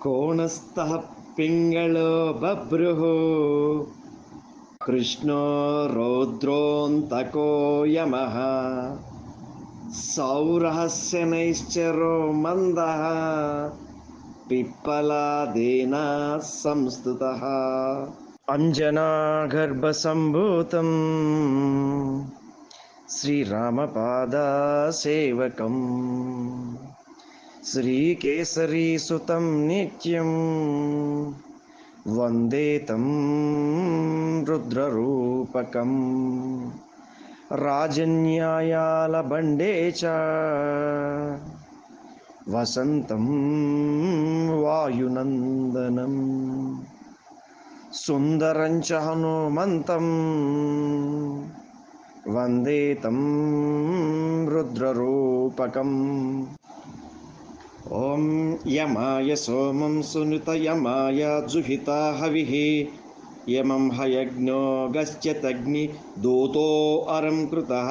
कोणस्थः पिङ्गळो बभ्रुः कृष्णो रौद्रोऽन्तको यमः। सौरहस्य नैश्चरो मन्दः पिप्पलादेना संस्तुतः। अञ्जनागर्भसम्भूतम्। श्रीरामपादासेवकम् श्रीकेसरीसुतं नित्यं वन्दे तं रुद्ररूपकम्। राजन्यायालबण्डे च वसन्तं वायुनन्दनम् सुन्दरं च हनुमन्तं वन्दे तं रुद्ररूपकम् ॐ यमाय सोमं सुनुतयमाय जुहिता हविः। यमं हयज्ञो गश्चतग्नि दूतो अरं कृतः